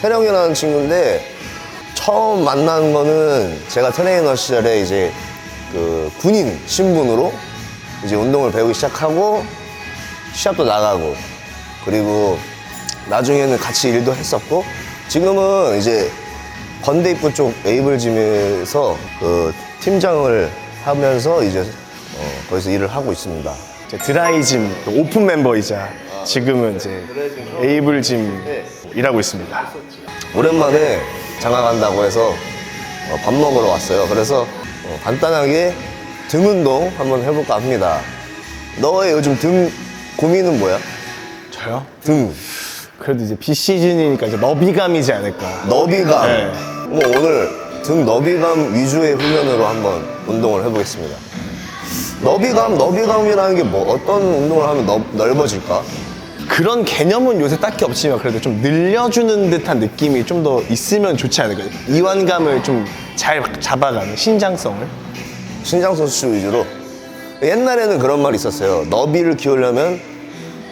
태령이라는 친구인데 처음 만난 거는 제가 트레이너 시절에 이제 그 군인 신분으로 이제 운동을 배우기 시작하고 시합도 나가고 그리고 나중에는 같이 일도 했었고 지금은 이제 건대 입구 쪽 에이블짐에서 그 팀장을 하면서 이제 어, 거기서 일을 하고 있습니다. 드라이짐 오픈 멤버이자 지금은 이제 에이블짐 일하고 있습니다. 오랜만에 장가 간다고 해서 어, 밥 먹으러 왔어요. 그래서 어, 간단하게 등 운동 한번 해볼까 합니다. 너의 요즘 등 고민은 뭐야? 저요? 등 그래도 이제 비시즌이니까 이제 너비감이지 않을까. 너비감. 네. 뭐 오늘 등 너비감 위주의 훈련으로 한번 운동을 해보겠습니다. 너비감, 너비감이라는 게 뭐 어떤 운동을 하면 넓, 넓어질까? 그런 개념은 요새 딱히 없지만 그래도 좀 늘려주는 듯한 느낌이 좀 더 있으면 좋지 않을까. 이완감을 좀 잘 잡아가는 신장성을. 신장 선수 위주로 옛날에는 그런 말이 있었어요. 너비를 키우려면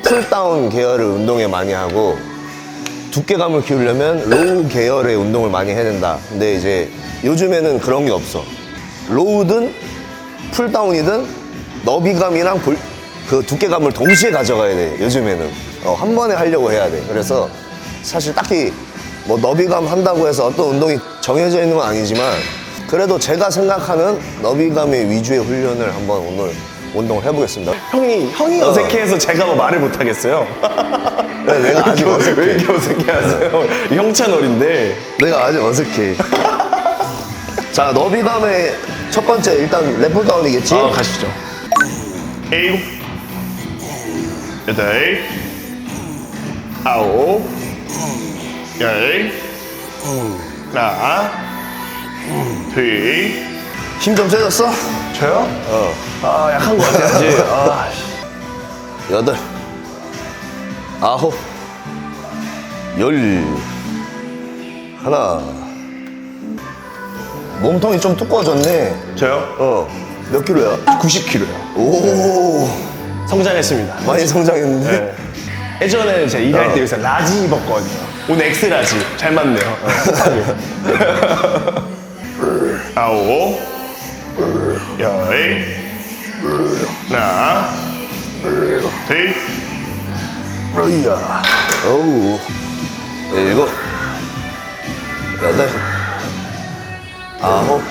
풀다운 계열을 운동에 많이 하고 두께감을 키우려면 로우 계열의 운동을 많이 해야 된다. 근데 이제 요즘에는 그런 게 없어. 로우든 풀다운이든 너비감이랑 불- 그 두께감을 동시에 가져가야 돼. 요즘에는 어, 한 번에 하려고 해야 돼. 그래서 사실 딱히 뭐 너비감 한다고 해서 어떤 운동이 정해져 있는 건 아니지만 그래도 제가 생각하는 너비감의 위주의 훈련을 한번 오늘 운동을 해보겠습니다. 형이 형이 어. 어색해해서 제가 뭐 말을 못 하겠어요. 네, 내가 아직 왜 어색해. 이렇게 어색해하세요? 형찬 어린데 내가 아직 어색해. 자, 너비감의 첫 번째 일단 래플다운이겠지? 아, 가시죠. 일곱, 여덟, 아홉, 열, 하나, 둘, 힘 좀 세졌어? 저요? 어. 아 약한 것 같아요 아직. 아, 여덟, 아홉, 열, 하나. 몸통이 좀 두꺼워졌네. 저요? 어. 몇 킬로야? 90kg요. 오, 성장했습니다. 많이 성장했는데? 네. 예전에 제가 일할 어. 때 여기서 라지 입었거든요. 오늘 엑스 라지. 잘 맞네요. 어. 아홉, 열, 하나, 둘, 어이야. 어우. 일곱, 여덟, 아홉,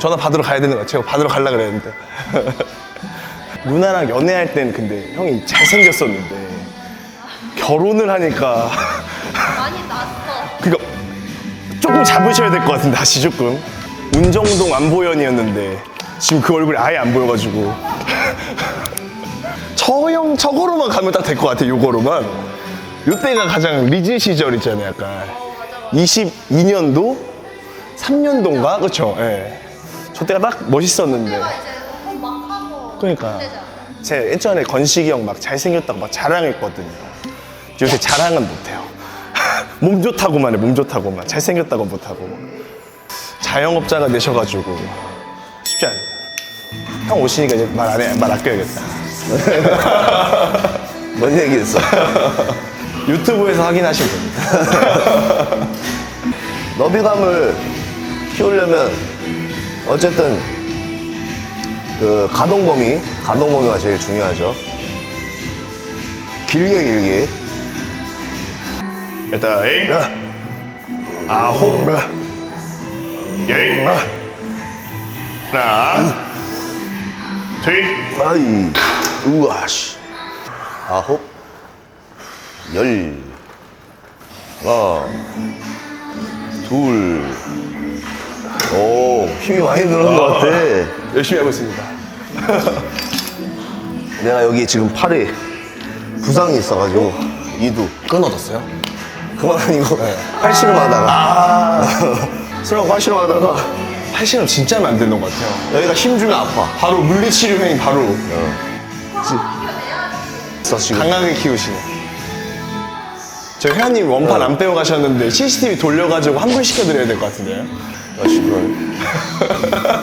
전화 받으러 가야 되는 거야. 제가 받으러 가려 그랬는데. 누나랑 연애할 때는 근데 형이 잘생겼었는데 결혼을 하니까 많이 났어. 그니까 조금 잡으셔야 될 것 같은데 다시 조금 운정동 안보현이었는데 지금 그 얼굴이 아예 안 보여가지고 저 형 저거로만 가면 딱 될 것 같아 요거로만 요때가 가장 리즈 시절 있잖아요 약간 22년도 3년도인가 그쵸 예. 저 때가 딱 멋있었는데 내가 이제 막 하고. 그러니까. 제 예전에 건식이 형 막 잘생겼다고 막 자랑했거든요. 요새 자랑은 못해요. 몸 좋다고만 해, 몸 좋다고만. 잘생겼다고 못하고. 자영업자가 되셔가지고 쉽지 않아요. 형 오시니까 이제 말 안 해, 말 아껴야겠다. 뭔 얘기했어? 유튜브에서 확인하시면 됩니다. 너비감을 키우려면 어쨌든 그 가동 범위, 가동 범위가 제일 중요하죠. 길게 길게. 여덟, 아홉, 열, 하나, 둘, 아이, 우와, 씨. 아홉, 열, 하나, 둘, 오, 힘이 많이 늘은 것 같아. 열심히 하고 있습니다. 내가 여기 지금 팔에 부상이 있어가지고, 이두. 끊어졌어요? 그만 아니고, 팔씨름 하다가. 술 먹고 팔씨름 하다가, 팔씨름 진짜 만드는 것 같아요. 여기가 힘주면 아파. 바로 물리치료행 바로 있어, 지금. 강하게 키우시네. 저 회원님 원판 안 빼고 가셨는데 CCTV 돌려가지고 환불 시켜드려야 될 것 같은데요? 아, 시끄러워.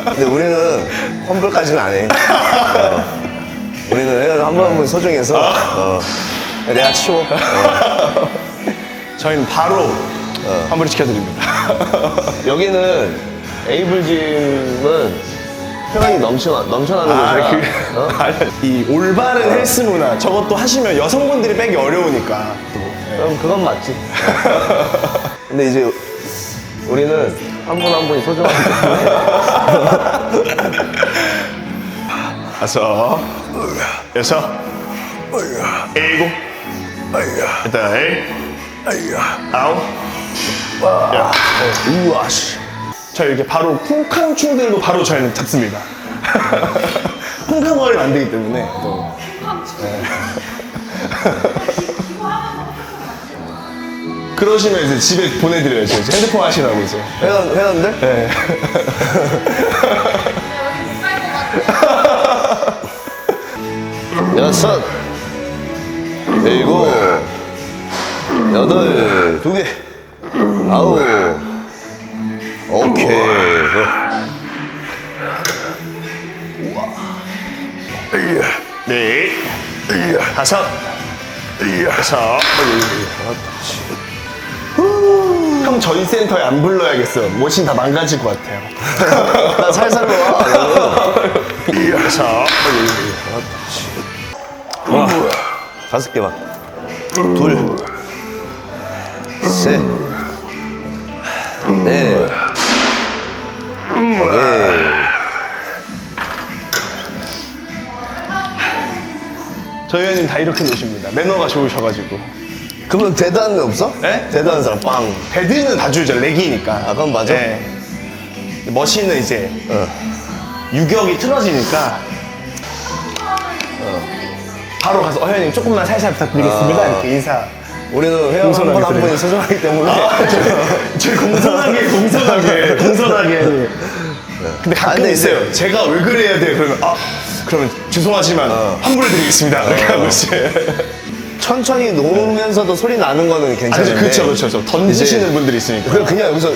근데 우리는 환불까지는 안 해. 어. 우리는 한번한번 소중해서 어. 내가 치워. 저희는 바로 환불 시켜드립니다. 여기는 에이블짐은 표현이 넘쳐 넘쳐나는 아, 곳이라. 그, 어? 아니, 이 올바른 헬스 문화 저것도 하시면 여성분들이 빼기 어려우니까 또 그럼 그건 맞지. 근데 이제 우리는 한 분 한 분이 소중하기 때문에 다섯, 여섯, 일곱, 여덟, 아홉, 우와 씨. 저 이렇게 바로 쿵쾅충들도 바로 저희는 잡습니다. 쿵쾅거리면 안 되기 때문에 또. 네. 그러시면 이제 집에 보내드려야죠. 이제 핸드폰 하시라고 이제. 회원 회원들? 네. 여섯 일곱 여덟 두 개 아홉 오케이. 넷, 다섯, 여섯, 형 저희 센터에 안 불러야겠어요. 머신 다 망가질 것 같아요. 나 살살 와 여섯, 다섯 개만 둘 셋넷 저희 회원님 다 이렇게 노십니다. 매너가 좋으셔가지고. 그러면 대단은 없어? 네? 대단한 사람 빵 배드는 다 주죠. 렉이니까. 아, 그건 맞아? 네. 머신은 이제 어. 유격이 틀어지니까 어. 바로 가서 어 회원님 조금만 살살 부탁드리겠습니다. 아. 이렇게 인사. 우리는 회원 공손하게 한분 한 드려요. 분이 소중하기 때문에 저희 공손하게 공손하게 공손하게 근데 가끔 아, 근데 있어요 제가 왜 그래야 돼요 그러면 아 그러면 죄송하지만 환불해 드리겠습니다 이렇게 하고 이제 천천히 놓으면서도 소리 나는 거는 아 괜찮은데 그렇죠 그렇죠 그렇죠. 던지시는 이제 분들이 있으니까 그 그냥 여기서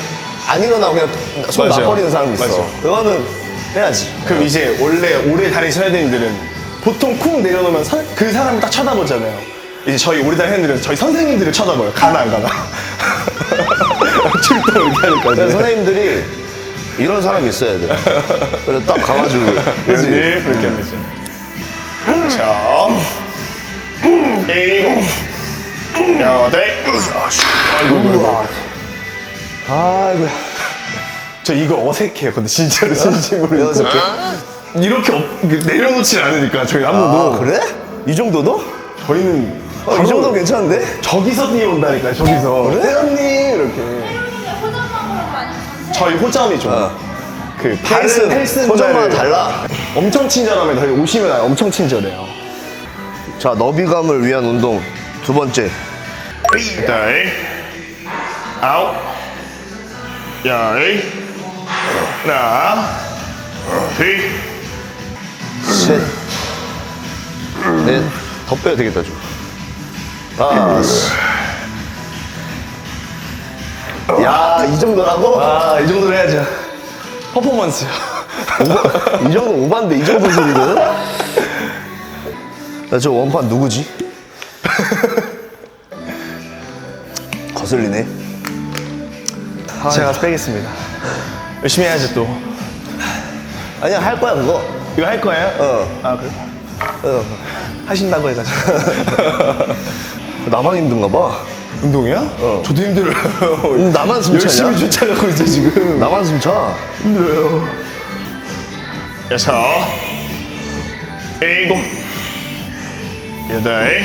안 일어나고 그냥 손 맞아요. 놔버리는 사람 있어 맞아요. 그거는 해야지 그럼 이제 원래 오래 다니신 회원님들은 보통 쿵 내려놓으면 선- 그 사람을 딱 쳐다보잖아요 이제 저희 오래 다니는 회원들은 저희 선생님들을 쳐다봐요 가나 안 가나 출동 이렇게 하니까 그래서 이제. 선생님들이 이런 사람이 있어야 돼 그래서 딱 가가지고 그렇지 그지? 그렇게 하면 되죠 자, 일곱, 여덟, 아이고야 저 이거 어색해요. 근데 진짜로 진심으로 어색해? 이렇게 업- 그 내려놓지 않으니까 저희 아무도 아 그래? 이 정도도? 저희는 어, 이 정도 괜찮은데? 저기서 뛰어온다니까 저기서 그래? 회원님 이렇게 저희 호점이 좀. 어. 그 헬스, 다른 헬스 문화를 달라 엄청 친절하면 저희 오시면 엄청 친절해요. 자 너비감을 위한 운동 두 번째. 여덟, 아홉, 열, 하나, 둘, 셋 넷 더 빼야 되겠다 좀. 다섯. 야 이 정도라고? 아 이 정도로 해야죠. 퍼포먼스요. 이 정도 오반데 이 정도 소리거든? 나 저 원판 누구지? 거슬리네. 제가 가서 빼겠습니다. 열심히 해야죠 또. 아니야 할 거야 그거. 이거 할 거예요? 어. 아 그래? 어. 하신다고 해가지고. 나만 힘든가 봐. 운동이야? 어. 저도 힘들어요. 음, 나만 숨차냐? 열심히 쫓아가고 있어 지금. 나만 숨차. 힘들어요. 여섯, 일곱, 여덟,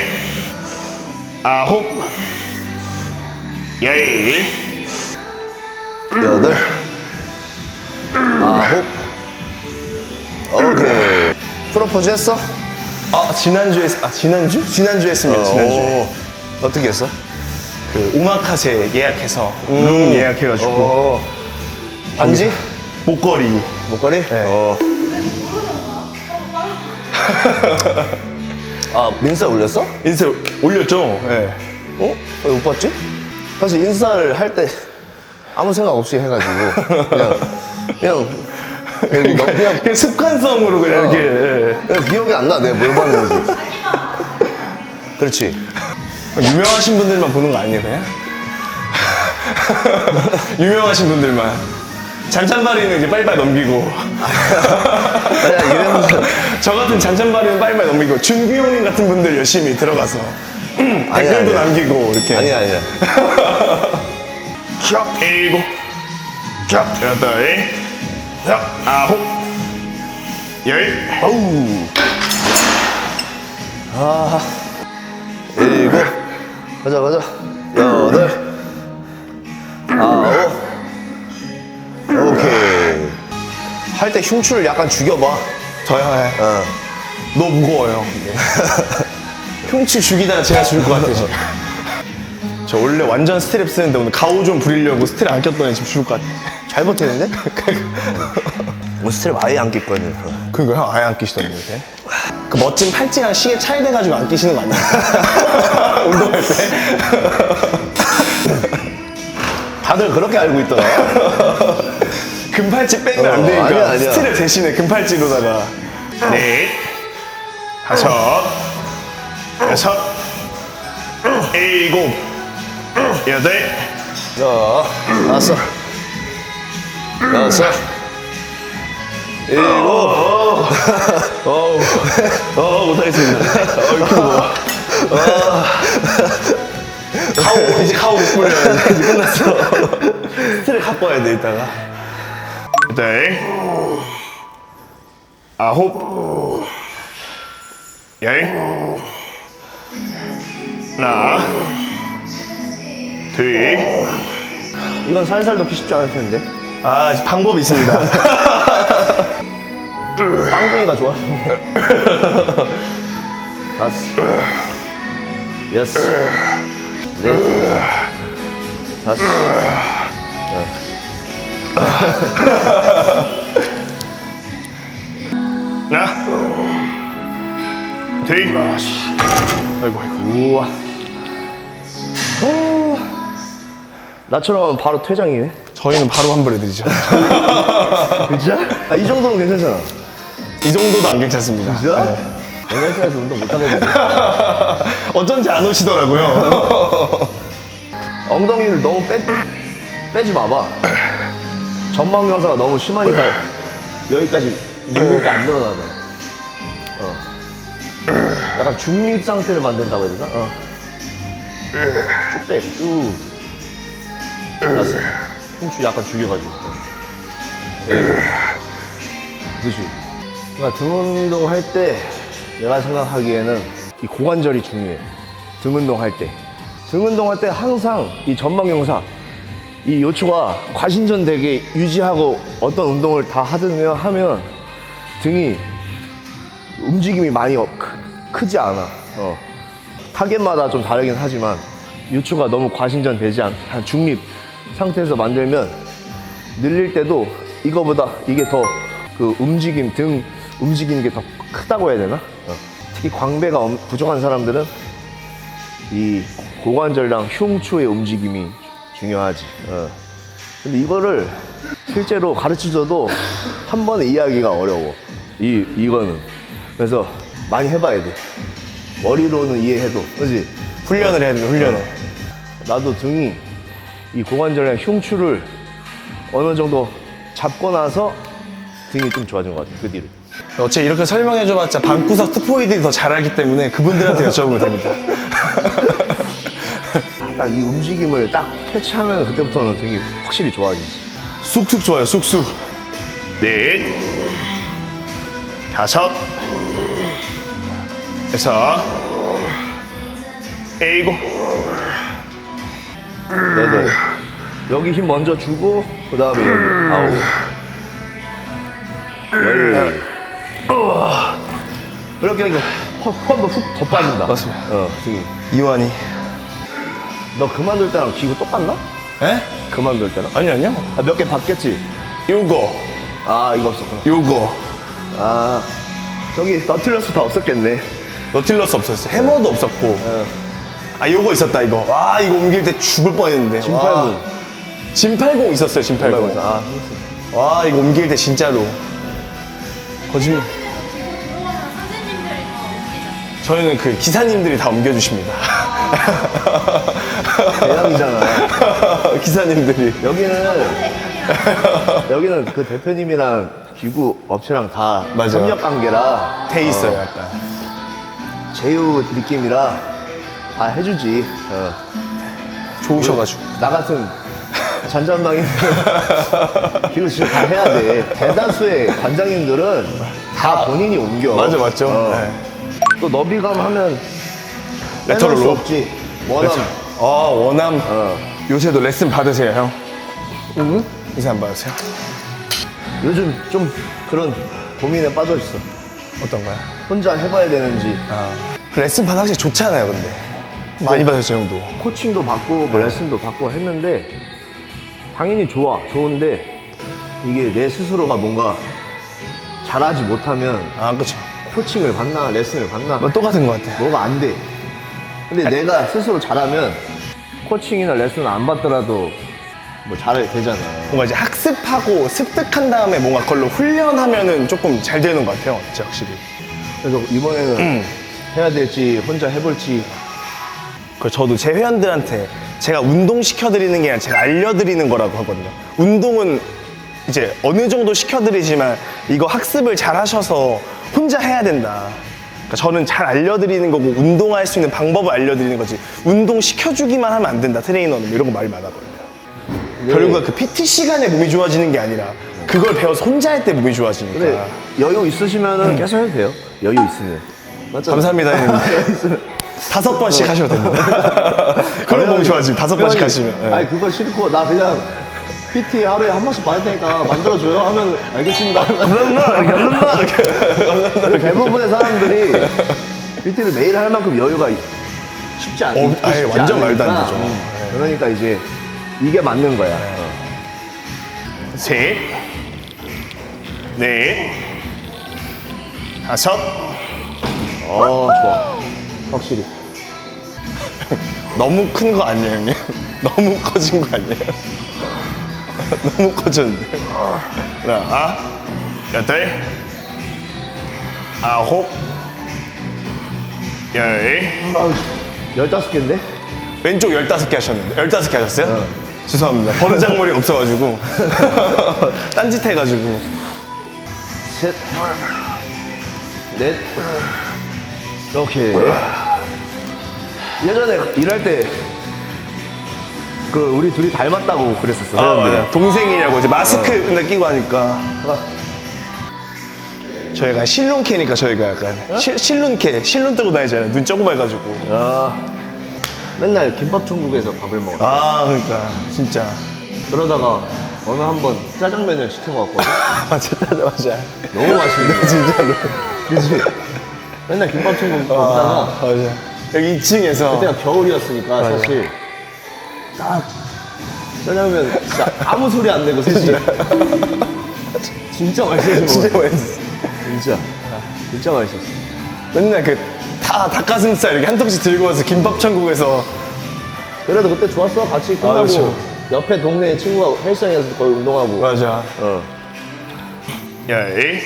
아홉, 열, 여덟, 아홉. 오케이. 프로포즈 했어? 아 지난주에 했- 아 지난주? 지난주 했습니다. 지난주. 에 어. 어떻게 했어? 그 오마카세 예약해서 룸 예약해가지고 어. 반지? 목걸이. 목걸이? 어. 아, 민사 올렸어? 인스타 올렸죠? 예. 어? 왜 못 봤지? 사실 인사를 할 때 아무 생각 없이 해가지고 그냥 그냥 그냥 너- 그냥 그냥 습관성으로 그냥 이렇게. 예. 그냥 기억이 안 나. 내가 뭘 봤는지. 그렇지. 유명하신 분들만 보는 거 아니에요, 그냥? 유명하신 분들만. 잔잔바리는 이제 빨리빨리 넘기고. 아니야, 저 같은 잔잔바리는 빨리빨리 넘기고. 준규 형님 같은 분들 열심히 들어가서. 댓글도 아니야. 남기고, 이렇게. 아니야, 아니야. 쫙 일곱 쫙 여덟 쫙 아홉 열 어우. 아. 일곱. 가자, 가자. 여덟. 아홉. 할 때 흉추를 약간 죽여봐. 저요, 예. 어. 너 무거워요. 흉치 죽이다가 제가 죽을 것 같아요. 지금. 저 원래 완전 스트랩 쓰는데 오늘 가오 좀 부리려고 스트랩 안 꼈더니 지금 죽을 것 같아. 잘 버티는데? 뭐 스트랩 아예 안 낄거는. 그니까 형 아예 안 끼시던데 요새. 그 멋진 팔찌랑 시계 차이돼가지고 안 끼시는 거 아니에요? 운동할 때. 다들 그렇게 알고 있더라. 금팔찌 빼면 어, 안 되니까 아니야, 아니야. 스트랩 대신에 금팔찌로다가. 넷 다섯. 여섯. 일곱. 여덟. 자, 다섯, 여섯, 일곱, 어우. 어 못하겠습니다. 어 무거워 가오 이제 가오 못 부려요 이제 끝났어. 스트랩 갖고 와야 돼 이따가 여덟 아홉. 열. 하나. 둘. 이건 살살 넣기 쉽지 않을 텐데. 아 방법이 있습니다. 빵둥이가 좋아. 다섯, 여섯, 넷, 다섯, 하 나둘 아이고 아이고 우와. 오. 나처럼 바로 퇴장이네. 저희는 바로 환불해드리죠 진짜? 아, 이 정도는 괜찮잖아. 이 정도도 안 괜찮습니다 진짜? 연예사에서 운동 못하겠네. 어쩐지 안 오시더라고요 엉덩이를 너무 빼, 빼지 마봐. 전방 경사가 너무 심하니까 여기까지 무게가 안 늘어나잖아. 어. 약간 중립 상태를 만든다고 해야 되나? 어. 쭉 빼, 쭉. 알았어. 흉추 약간 죽여가지고. 예. 그치. 그러니까 등 운동 할 때 내가 생각하기에는 이 고관절이 중요해. 등 운동 할 때. 등 운동 할 때 항상 이 전방 경사, 이 요추가 과신전 되게 유지하고 어떤 운동을 다 하든 하면 등이 움직임이 많이 어- 크, 크지 않아. 어. 타겟마다 좀 다르긴 하지만 요추가 너무 과신전 되지 않, 한 중립 상태에서 만들면 늘릴 때도 이거보다 이게 더 그 움직임, 등 움직이는 게 더 크다고 해야 되나? 어. 특히 광배가 엄- 부족한 사람들은 이 고관절랑 흉추의 움직임이 중요하지. 어. 근데 이거를 실제로 가르쳐줘도 한 번에 이해하기가 어려워. 이, 이거는. 그래서 많이 해봐야 돼. 머리로는 이해해도. 그지? 훈련을 해야 돼요 훈련을 나도 등이 이 고관절이랑 흉추를 어느 정도 잡고 나서 등이 좀 좋아진 것 같아. 그 뒤로. 어째 이렇게 설명해줘봤자 방구석 스포이들이 더 잘 알기 때문에 그분들한테 여쭤보면 됩니다 딱 이 움직임을 딱 캐치하면 그때부터는 등이 확실히 좋아지지. 쑥쑥 좋아요 쑥쑥 넷, 다섯, 여섯, 일곱, 네네. 여기 힘 먼저 주고, 그 다음에 여기. 아홉. 열. 이렇게 하니까 한 번 훅 더 빠진다. 맞습니다. 어. 이완이 너 그만둘 때랑 기구 똑같나? 에? 그만둘 때랑? 아니 아니요 아, 몇개 받겠지? 요거 아, 이거 없었구나. 요거 아, 저기 너틀러스 다 없었겠네. 너틸러스 없었어요 해머도 없었고 아 요거 있었다 이거 와 이거 옮길 때 죽을 뻔했는데 진팔공. 와. 진팔공 있었어요 진팔공 아, 와 이거 옮길 때 진짜로 거짓말. 선생님들이. 저희는 그 기사님들이 다 옮겨주십니다. 대학이잖아. 기사님들이. 여기는 여기는 그 대표님이랑 기구 업체랑 다 맞아. 협력 관계라 돼 있어요, 약간. 제휴 느낌이라 다 해주지. 어. 좋으셔가지고. 나 같은 잔잔방이 기구 진짜 다 해야 돼. 대다수의 관장님들은 다 본인이 옮겨. 맞아, 맞죠. 어. 네. 또 너비감 하면 레터로 빼놓을 수 로? 없지. 원함. 아. 어. 요새도 레슨 받으세요, 형? 응? 레슨 안 받으세요? 요즘 좀 그런 고민에 빠져 있어. 어떤가요? 혼자 해봐야 되는지. 아. 레슨 받아 확실히 좋잖아요, 근데. 많이 받으셨죠, 형도. 코칭도 받고 뭐 레슨도 받고 했는데 당연히 좋아 좋은데 이게 내 스스로가 뭔가 잘하지 못하면 아, 그쵸. 코칭을 받나 레슨을 받나 뭐 똑같은 것 같아요. 뭐가 안 돼. 근데 내가 스스로 잘하면 코칭이나 레슨 안 받더라도 뭐잘 되잖아. 뭔가 이제 학습하고 습득한 다음에 뭔가 그걸로 훈련하면은 조금 잘 되는 것 같아요, 진짜 확실히. 그래서 이번에는 음. 해야 될지 혼자 해볼지 그 저도 제 회원들한테 제가 운동 시켜드리는 게 아니라 제가 알려드리는 거라고 하거든요. 운동은 이제 어느 정도 시켜드리지만 이거 학습을 잘 하셔서 혼자 해야 된다. 그러니까 저는 잘 알려드리는 거고 운동할 수 있는 방법을 알려드리는 거지 운동 시켜주기만 하면 안 된다 트레이너는 뭐 이런 거 말이 많아거든요. 결국은 그 PT 시간에 몸이 좋아지는 게 아니라 그걸 배워서 혼자 할 때 몸이 좋아지니까. 근데 여유 있으시면은 계속 해도 돼요. 여유 있으면. 맞죠? 감사합니다, 형님. 다섯 번씩 하셔도 됩니다. 그럼 몸이 좋아지면 다섯 번씩 하시면. 예. 아니 그거 싫고 나 그냥 PT 하루에 한 번씩 받을 테니까 만들어줘요 하면 알겠습니다. 근데 대부분의 사람들이 PT를 매일 할 만큼 여유가 있- 쉽지 않. 어, 아예 쉽지 완전 말도 안 않으니까. 되죠. 음, 그러니까 이제 이게 맞는 거야. 어. 셋, 넷, 다섯, 어 좋아. 확실히. 너무 큰 거 아니에요, 형님? 너무 커진 거 아니에요? 너무 커졌는데. 하나, 여덟, 아홉, 열, 열다섯 개인데? 왼쪽 15개 하셨는데. 15개 하셨어요? 죄송합니다. 버르장머리 없어가지고. 딴짓 해가지고. 셋, 넷, 이렇게. 예전에 일할 때, 그, 우리 둘이 닮았다고 그랬었어. 아, 사람들이. 맞아요. 동생이냐고 이제 마스크 맨날 끼고 하니까. 저희가 실눈캐니까 저희가 약간. 실, 실눈캐. 실눈 뜨고 다니잖아요. 눈 조그매가지고. 아, 맨날 김밥 천국에서 밥을 먹어. 아, 그러니까. 진짜. 그러다가 어느 한 번 짜장면을 시켜 먹었거든. 맞아, 맞아, 맞아. 너무 맛있는데, 진짜로. 그치? 맨날 김밥 천국 먹다가, 아, 맞아. 여기 2층에서. 그때가 겨울이었으니까 맞아. 사실 딱 짜장면 진짜 아무 소리 안 내고 셋이 진짜 맛있었어 진짜 맛있어. 진짜 진짜 맛있었어 맨날 그, 다 닭가슴살 이렇게 한 통씩 들고 와서 김밥 천국에서. 그래도 그때 좋았어 같이 끝나고 그렇죠. 옆에 동네 친구가 헬스장에서 거의 운동하고 맞아. 어. 열,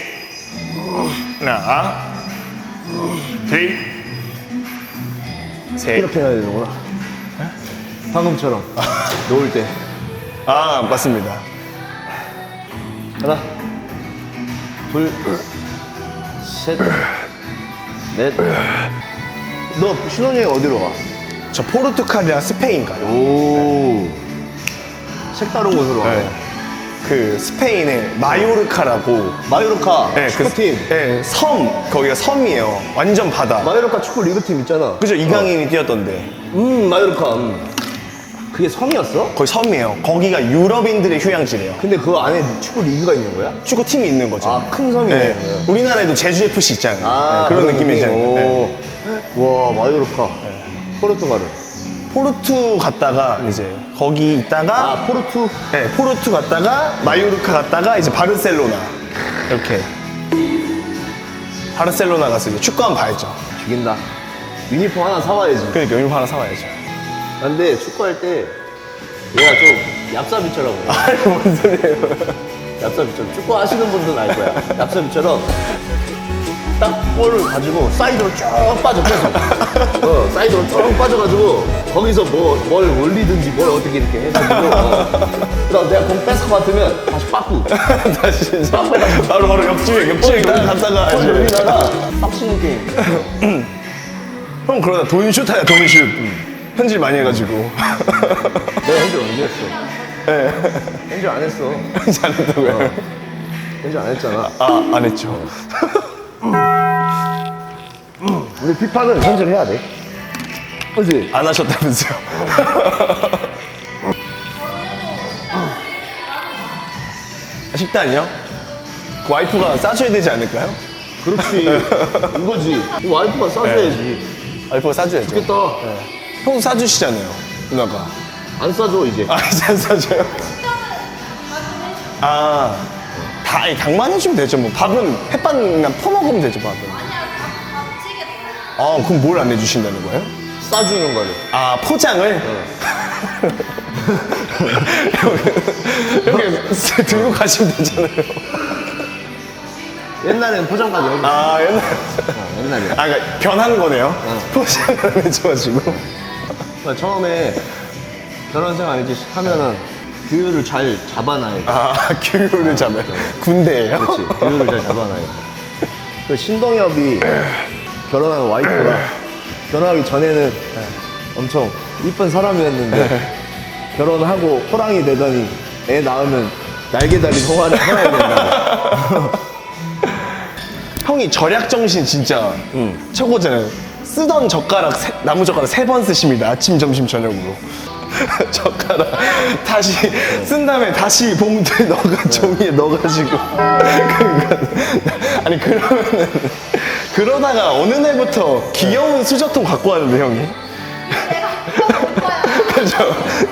하나, 둘, 셋, 이렇게 해야 되는구나 방금처럼 놓을 때 아, 맞습니다. 하나 둘셋넷너 신혼여행 어디로 가? 저 포르투갈이랑 스페인 가요. 오 색다른 곳으로 가 네. 그 스페인의 마요르카라고 마요르카 네, 그- 축구팀 네, 섬 거기가 섬이에요. 완전 바다. 마요르카 축구 리그팀 있잖아 그죠 이강인이 뛰었던데 음 마요르카 음. 그게 섬이었어? 거기 섬이에요. 거기가 유럽인들의 휴양지래요. 근데 그 안에 축구 리그가 있는 거야? 축구 팀이 있는 거죠. 아 큰 섬이네 네. 우리나라에도 제주 FC 있잖아요. 아, 네, 그런 느낌이잖아요. 네. 오. 와 마요르카 포르투갈은 포르투 갔다가 이제 거기 있다가 아 포르투 네, 포르투 갔다가 마요르카 갔다가 이제 바르셀로나 이렇게 바르셀로나 가서 이제 축구 한번 봐야죠. 죽인다 유니폼 하나 사와야지 그러니까 유니폼 하나 사와야죠. 근데 축구할 때 얘가 좀 얍삽이처럼 아니 뭔 소리예요? 얍삽이처럼 축구 하시는 분들은 알 거야. 얍삽이처럼 딱 볼을 가지고 사이드로 쭉 빠져 계속. 어, 사이드로 쭉 빠져가지고 거기서 뭐 뭘 올리든지 뭘 어떻게 이렇게 해가지고. 어. 그다음 내가 공 뺏을 것 같으면 다시 빠꾸. 다시 빡 빼가지고. 바로 바로 역주행 역주행 갔다가 볼 올리다가 빡치는 게임. 형 그러다 돈슛 하냐 돈슛 편집 많이 해가지고 내가 현질 언제 했어? 예 현질 안 했어. 잘 했다고요 현질 안 했잖아. 아 안 했죠 우리 피파는 현질 해야 돼. 그지? 안 하셨다면서요 식단이요? 그 와이프가 싸줘야 되지 않을까요? 그렇지. 이거지. 이 와이프가 싸줘야지. 와이프가 싸줘야죠 좋겠다. 형 싸주시잖아요 누나가 안 싸줘, 이제. 아 이제 안 싸줘요? 아 다, 아니, 닭만 해주면 되죠 뭐 밥은 햇반 그냥 퍼먹으면 되죠 밥은 아 그럼 뭘 안 해주신다는 거예요? 싸주는 거를. 아 포장을? 여기 들고 가시면 되잖아요 옛날엔 포장까지 해줘. 아 옛날 어, 옛날에. 아 그러니까 변한 거네요 포장을 안 해줘가지고 그러니까 처음에 결혼 생활 이제 하면은 규율을 잘 잡아놔야 돼. 아 교육을 잡아요 군대예요? 그렇지. 규율을 잘 잡아놔야 돼. 그 신동엽이 결혼한 와이프가 결혼하기 전에는 엄청 이쁜 사람이었는데 결혼하고 호랑이 되더니 애 낳으면 날개 달린 호랑이, 호랑이 된다고. 형이 절약 정신 진짜 최고잖아요 쓰던 젓가락 세- 나무 젓가락 세 번 쓰십니다. 아침 점심 저녁으로. 젓가락 다시 쓴 다음에 다시 봉투에 넣어가 종이에 넣어가지고. 그러니까 아니 그러면은 그러다가 어느 날부터 귀여운 수저통 갖고 왔는데 형이. 그죠?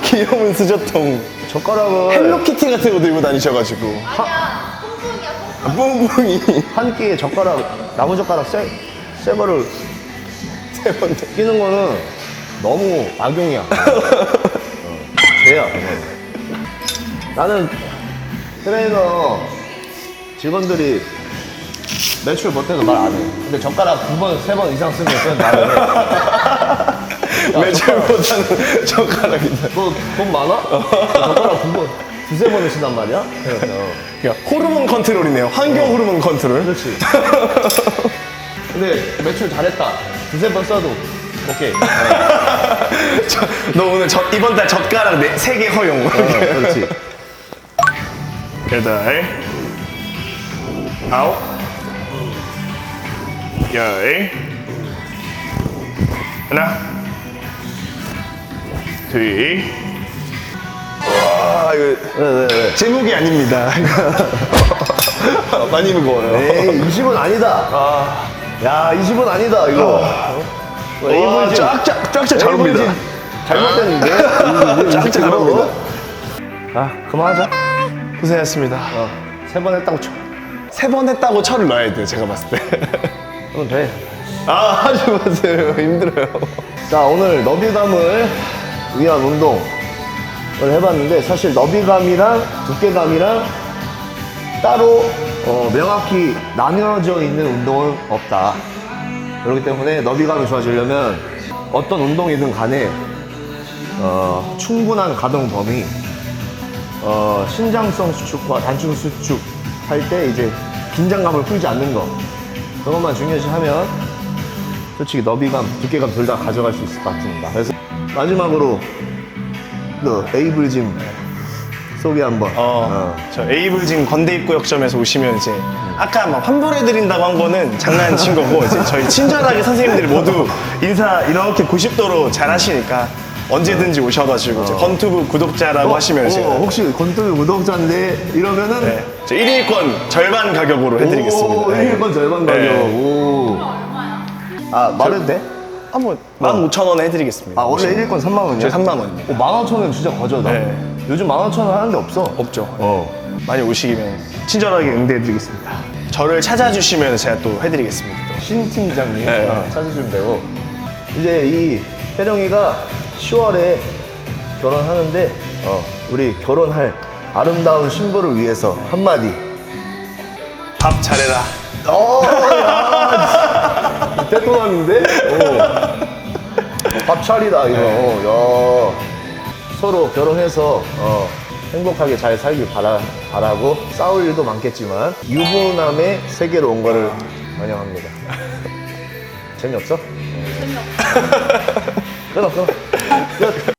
귀여운 수저통. 젓가락을 헬로키티 같은 거 들고 다니셔가지고. 뿡뿡이 한 끼에 젓가락 나무 젓가락 새, 새 거를 세 번. 끼는 거는 너무 악용이야. 어, 죄야. 그건. 나는 트레이너 직원들이 매출 못해도 말안 해. 근데 젓가락 두 번, 세 번 이상 쓰면 그건 말을 해. 매출보다는 젓가락이다. 너돈 많아? 젓가락 두 번, 두세 번을 쓴단 말이야? 그래서. 그러니까 호르몬 컨트롤이네요. 환경 호르몬 컨트롤. 그렇지. 근데 매출 잘했다. 두세 번 써도 오케이. 어, 저- 너 오늘 젓- 이번 달 젓가락 네, 세개 허용. 어, 그렇지. 여덟, 아홉, 열, 하나, 둘, 아, 이거 왜, 왜, 왜? 제목이 아닙니다. 많이 무거워요. 에이, 20은 아니다. 야, 20은 아니다, 이거. 어, 와, 에이블진. 쫙쫙, 쫙쫙 잘 옵니다. 잘못됐는데? 쫙쫙 잘 옵니다. 아, 그만하자. 고생하셨습니다. 어, 세번 했다고 쳐. 세 번 했다고 철을 넣어야 돼요, 제가 봤을 때. 그럼 돼. 아, 하지 마세요. 힘들어요. 자, 오늘 너비감을 위한 운동을 해봤는데, 사실 너비감이랑 두께감이랑 따로 어, 명확히 나뉘어져 있는 운동은 없다. 그렇기 때문에 너비감이 좋아지려면 어떤 운동이든 간에 어, 충분한 가동 범위, 어, 신장성 수축과 단축 수축 할 때 이제 긴장감을 풀지 않는 거 그것만 중요시하면 솔직히 너비감, 두께감 둘 다 가져갈 수 있을 것 같습니다. 그래서 마지막으로 그 에이블짐 소개 한번. 어, 저 에이블진 건대입구역점에서 오시면 이제 아까 막 환불해드린다고 한 거는 장난친 거고 이제 저희 친절하게 선생님들이 모두 인사 이렇게 90도로 잘 하시니까 언제든지 오셔가지고 이제 건투부 구독자라고 하시면 제가 어, 혹시 건투비 구독자인데 이러면은 네, 저 1일권 절반 가격으로 해드리겠습니다. 오, 네. 1번 절반 네. 가격. 오. 아, 말해도 돼? 아, 뭐, 15,000원에 해드리겠습니다. 아, 원래 1일권 3만 원이야? 저희 3만 원입니다. 어, 15,000원 진짜 거저다. 네. 요즘 15,000원 하는 데 없어. 없죠. 어. 많이 오시면 친절하게 응대해드리겠습니다. 저를 찾아주시면 제가 또 해드리겠습니다. 또. 신 팀장님 네. 어, 찾으시면 되고 이제 이 혜령이가 10월에 결혼하는데 어, 우리 결혼할 아름다운 신부를 위해서 한마디. 밥 잘해라. 어, 야, 어. 밥차리다, 이거. 어, 야. 서로 결혼해서, 어, 행복하게 잘 살길 바라, 바라고, 싸울 일도 많겠지만, 유부남의 세계로 온 거를 환영합니다. 재미없어? 재미없어. 끊어, 끊어. 끝.